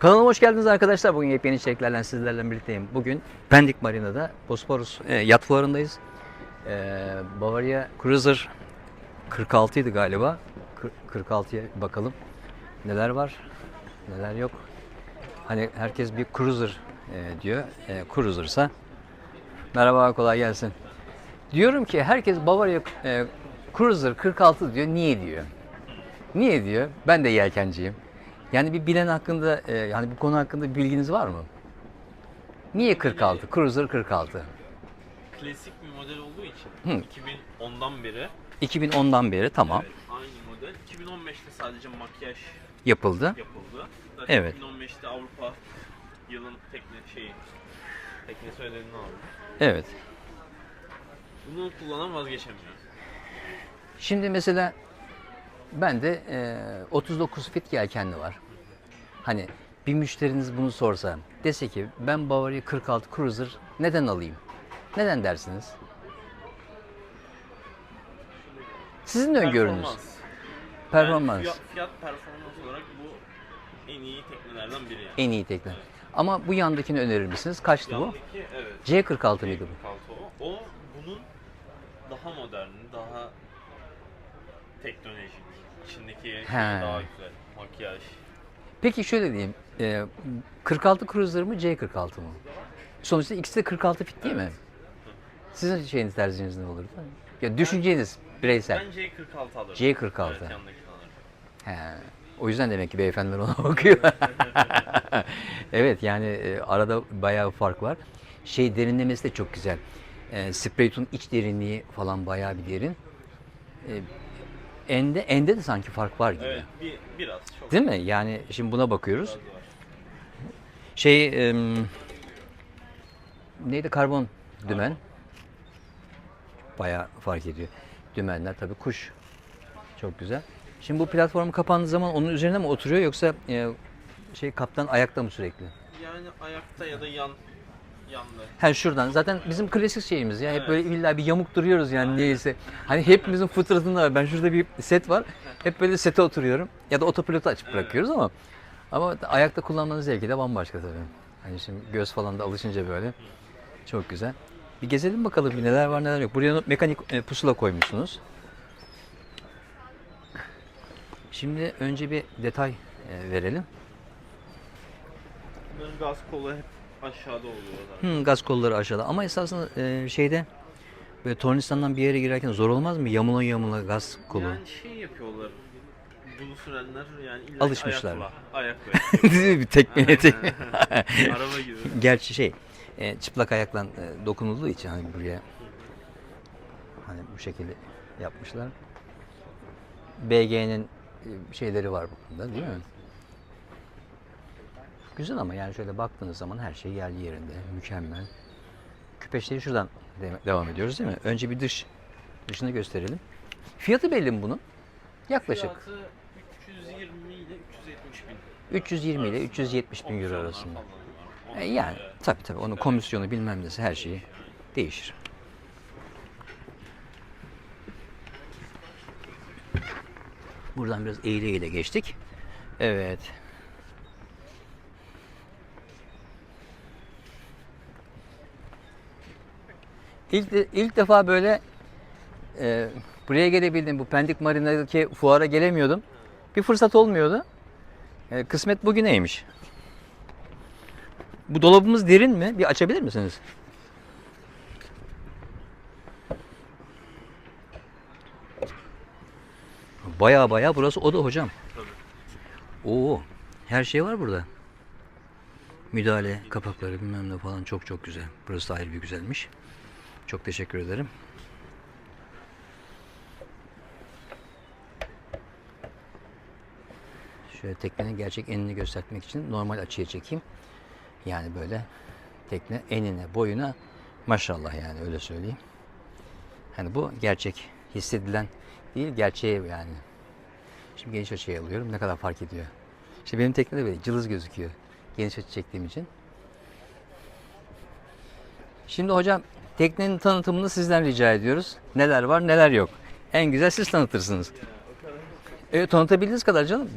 Kanalıma hoş geldiniz arkadaşlar. Bugün yepyeni içeriklerle sizlerle birlikteyim. Bugün Pendik Marina'da Bosporus e, yat fuarındayız. E, Bavaria Cruiser 46 idi galiba. Kır- 46'ya bakalım. Neler var, neler yok. Hani herkes bir cruiser e, diyor. E, cruiser'sa merhaba kolay gelsin. Diyorum ki herkes Bavaria e, Cruiser 46 diyor. Niye diyor? Niye diyor? Ben de yelkenciyim. Yani bir bilen hakkında, e, yani bu konu hakkında bir bilginiz var mı? Niye 46? Cruiser 46. Klasik bir model olduğu için Hı. 2010'dan beri 2010'dan beri tamam evet, aynı model. 2015'te sadece makyaj yapıldı. yapıldı. Zaten Evet. 2015'te Avrupa yılın tekne şeyi teknesi ödülünü aldı. Evet. Bunu kullanan vazgeçemiyor. Şimdi mesela ben de e, 39 fit yelkenli var. Hani bir müşteriniz bunu sorsa dese ki ben Bavaria 46 Cruiser neden alayım? Neden dersiniz? Sizin öngörünüz. Performans. Yani fiyat, fiyat performans olarak bu en iyi teknelerden biri yani. En iyi tekne. Ama bu yandakini önerir misiniz? Kaçtı bu? Yandaki evet. C46 mıydı bu? 46 o. O bunun daha modern, daha teknolojik. İçindeki şey He. daha güzel. Makyaj. Peki şöyle diyeyim. e, 46 Cruiser mı C46 mı? Sonuçta ikisi de 46 fit değil mi? Sizin şeyiniz tercihiniz ne olurdu? Ya düşünceniz bireysel. Ben C46 alırım. C46. Evet alırım. He. O yüzden demek ki beyefendiler ona bakıyor. evet yani e, arada bayağı bir fark var. Şey derinlemesi de çok güzel. E, Spraytun iç derinliği falan bayağı bir derin. E, ende ende de sanki fark var gibi. Evet bir, biraz çok Değil mi? Yani şimdi buna bakıyoruz. Şey em, neydi karbon dümen? Bayağı fark ediyor. Dümenler tabii kuş. Çok güzel. Şimdi bu platform kapandığı zaman onun üzerine mi oturuyor yoksa e, şey kaptan ayakta mı sürekli? Yani ayakta ya da yan yanda. Ha şuradan. Zaten bizim klasik şeyimiz ya. Hep Evet. böyle illa bir yamuk duruyoruz yani neyse. Hani hepimizin fıtratında var. Ben şurada bir set var. Hep böyle sete oturuyorum. Ya da otopilotu açıp bırakıyoruz ama ama ayakta kullanmanın zevki de bambaşka tabii. Hani şimdi göz falan da alışınca böyle. Çok güzel. Bir gezelim bakalım bir neler var neler yok. Buraya mekanik e, pusula koymuşsunuz. Şimdi önce bir detay e, verelim. Bunların gaz kolu hep aşağıda oluyor zaten. Hmm, gaz kolları aşağıda. Ama esasında e, şeyde böyle tornistandan bir yere girerken zor olmaz mı? Yamula yamula gaz kolu. Yani şey yapıyorlar. Bunu sürenler yani illa Alışmışlar. Ayakla. Ayakla. Bir tekmeye tek. Araba gibi. Gerçi şey e, çıplak ayakla e, dokunulduğu için hani buraya hani bu şekilde yapmışlar. BG'nin e, şeyleri var bunda değil mi? Güzel ama yani şöyle baktığınız zaman her şey yerli yerinde. Mükemmel. Küpeşleri şuradan de- devam ediyoruz değil mi? Önce bir dış dışını gösterelim. Fiyatı belli mi bunun? Yaklaşık Fiyatı 320 ile 370 bin. 320 ile 370 bin euro arasında. E, yani tabii tabii onun komisyonu bilmem nesi her şeyi değişir. Buradan biraz eğile eğile geçtik. Evet. İlk, de- ilk defa böyle e, buraya gelebildim. Bu Pendik Marina'daki fuara gelemiyordum. Bir fırsat olmuyordu. E, kısmet bugüneymiş. Bu dolabımız derin mi? Bir açabilir misiniz? Baya baya burası oda hocam. Tabii. Oo, her şey var burada. Müdahale kapakları bilmem ne falan çok çok güzel. Burası da ayrı bir güzelmiş. Çok teşekkür ederim. Şöyle teknenin gerçek enini göstermek için normal açıya çekeyim. Yani böyle tekne enine boyuna maşallah yani öyle söyleyeyim. Hani bu gerçek hissedilen değil gerçeği yani. Şimdi geniş açıya alıyorum ne kadar fark ediyor. İşte benim teknede böyle cılız gözüküyor. Geniş açı çektiğim için. Şimdi hocam teknenin tanıtımını sizden rica ediyoruz. Neler var neler yok. En güzel siz tanıtırsınız. Evet tanıtabildiğiniz kadar canım.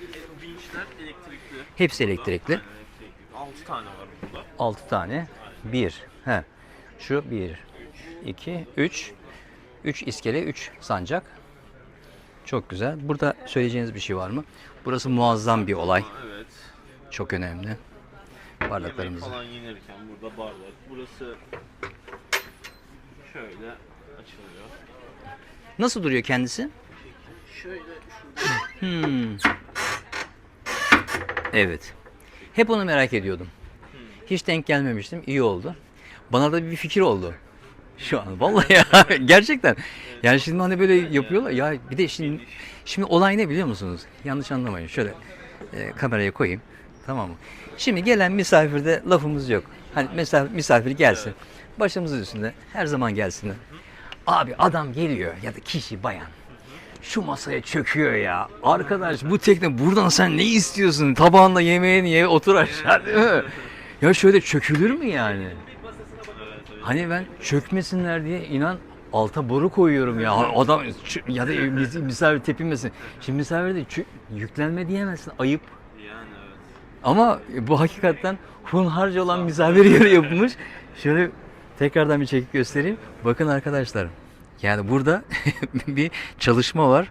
E, Vinçler elektrikli. Hepsi elektrikli. Aynen, elektrikli. 6 tane var burada. 6 tane. 1. He. Şu 1, 2, 3. 3 iskele, 3 sancak. Çok güzel. Burada söyleyeceğiniz bir şey var mı? Burası muazzam bir olay. Evet. Çok önemli. Yemek Bardaklarımızı. falan yenirken burada bardak. Burası şöyle açılıyor. Nasıl duruyor kendisi? Şöyle şurada Hmm. Evet. Hep onu merak ediyordum. Hiç denk gelmemiştim. İyi oldu. Bana da bir fikir oldu. Şu an vallahi ya gerçekten. Yani şimdi hani böyle yapıyorlar ya bir de şimdi şimdi olay ne biliyor musunuz? Yanlış anlamayın. Şöyle e, kameraya koyayım. Tamam mı? Şimdi gelen misafirde lafımız yok. Hani misafir, misafir gelsin. Başımızın üstünde her zaman gelsin. Abi adam geliyor ya da kişi bayan şu masaya çöküyor ya. Arkadaş bu tekne buradan sen ne istiyorsun? Tabağında yemeğini ye otur aşağı değil mi? Ya şöyle çökülür mü yani? Hani ben çökmesinler diye inan alta boru koyuyorum ya. Adam ya da mis- misafir tepinmesin. Şimdi misafir de yüklenme diyemezsin. Ayıp. Ama bu hakikaten hunharca olan misafir yeri yapılmış. Şöyle tekrardan bir çekip göstereyim. Bakın arkadaşlar. Yani burada bir çalışma var.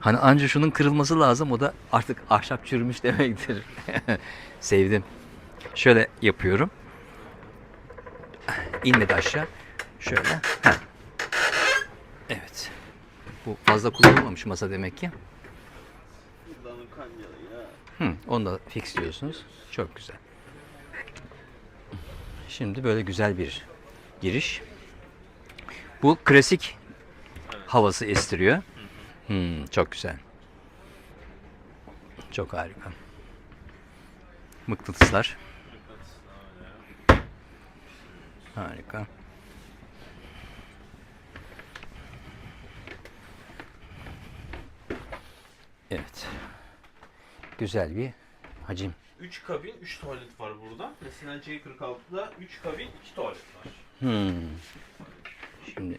Hani anca şunun kırılması lazım. O da artık ahşap çürümüş demektir. Sevdim. Şöyle yapıyorum. İnmedi aşağı. Şöyle. Evet. Bu fazla kullanılmamış masa demek ki. Hı, onu da fix diyorsunuz. Çok güzel. Şimdi böyle güzel bir giriş. Bu klasik havası estiriyor. Hmm, çok güzel. Çok harika. Mıknatıslar. Harika. Evet. Güzel bir hacim. 3 kabin, 3 tuvalet var burada. Mesela C46'da 3 kabin, 2 tuvalet var. Hmm. Şimdi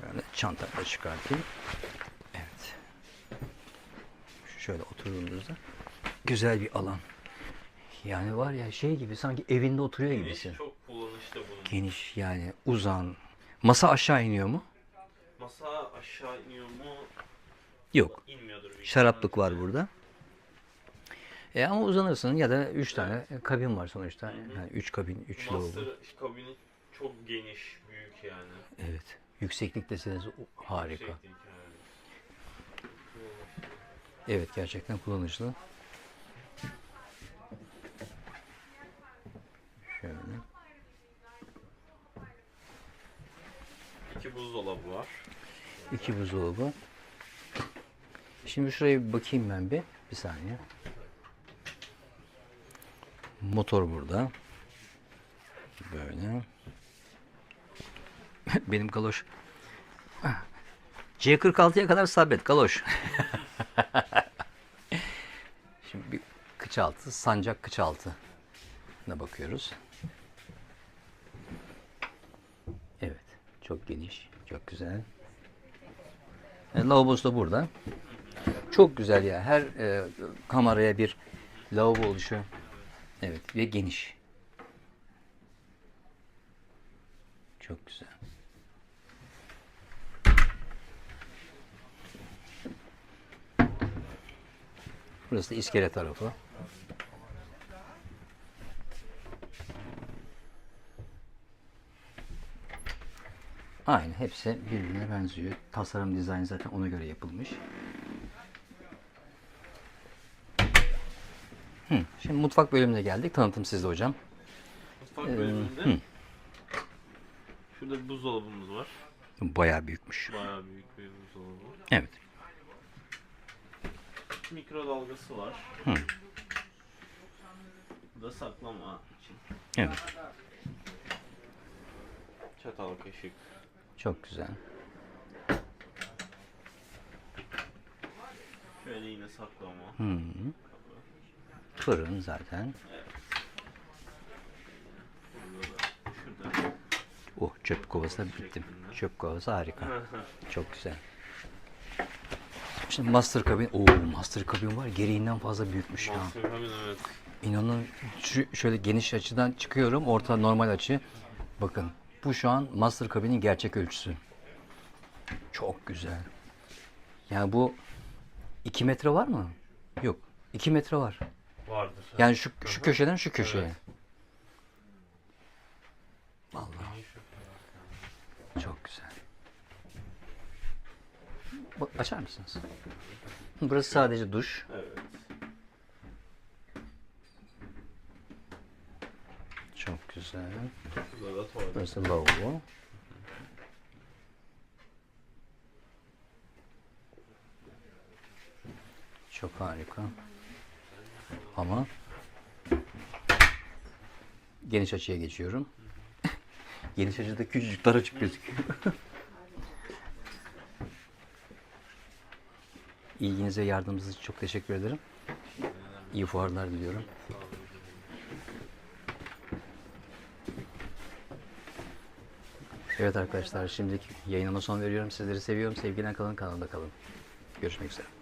şöyle çantamı da çıkartayım. Evet. Şöyle oturduğumuzda güzel bir alan. Yani var ya şey gibi sanki evinde oturuyor gibisin. Çok kullanışlı bunun. Geniş yani uzan. Masa aşağı iniyor mu? Masa aşağı iniyor mu? Yok. İnmiyordur. Şaraplık var burada. E ama uzanırsın ya da üç tane kabin var sonuçta. Yani üç kabin, üç lavabo. Master kabini çok geniş, büyük yani. Evet. Yükseklik deseniz o- harika. Yani. Evet gerçekten kullanışlı. Şöyle. İki buzdolabı var. iki buzdolabı. Şimdi şuraya bir bakayım ben bir. Bir saniye. Motor burada. Böyle. Benim galoş. C46'ya kadar sabret galoş. Şimdi bir kıç altı, sancak kıç altı bakıyoruz. Evet, çok geniş, çok güzel. E, lavabosu da burada. Çok güzel ya. Her e, kameraya bir lavabo oluşu. Evet ve geniş. Çok güzel. Burası da iskele tarafı. Aynı hepsi birbirine benziyor. Tasarım dizayn zaten ona göre yapılmış. Hı, Şimdi mutfak bölümüne geldik. Tanıtım sizde hocam. Mutfak Ee, bölümünde hı. şurada bir buzdolabımız var. Bayağı büyükmüş. Bayağı büyük bir buzdolabı. Evet. Mikrodalgası var. Hı. Bu da saklama için. Evet. Çatal kaşık. Çok güzel. Şöyle yine saklama. Hı. Fırın zaten. Oh çöp kovası da bittim. Çöp kovası harika. Çok güzel. Şimdi master kabin. Oo master kabin var. Gereğinden fazla büyükmüş ya. Master Cabin evet. İnanın şu şöyle geniş açıdan çıkıyorum. Orta normal açı. Bakın bu şu an master kabinin gerçek ölçüsü. Çok güzel. Yani bu 2 metre var mı? Yok. 2 metre var. Vardır. Yani şu şu köşeden şu köşeye. Evet. Vallahi çok güzel. Bak, açar mısınız? Burası sadece duş. Evet. Çok güzel. Burada da tuvalet. Burası lavabo. Çok harika. Ama geniş açıya geçiyorum. geniş açıda küçücük dar açık gözüküyor. İlginize yardımınız için çok teşekkür ederim. İyi fuarlar diliyorum. Evet arkadaşlar şimdilik yayınıma son veriyorum. Sizleri seviyorum. Sevgiyle kalın kanalda kalın. Görüşmek üzere.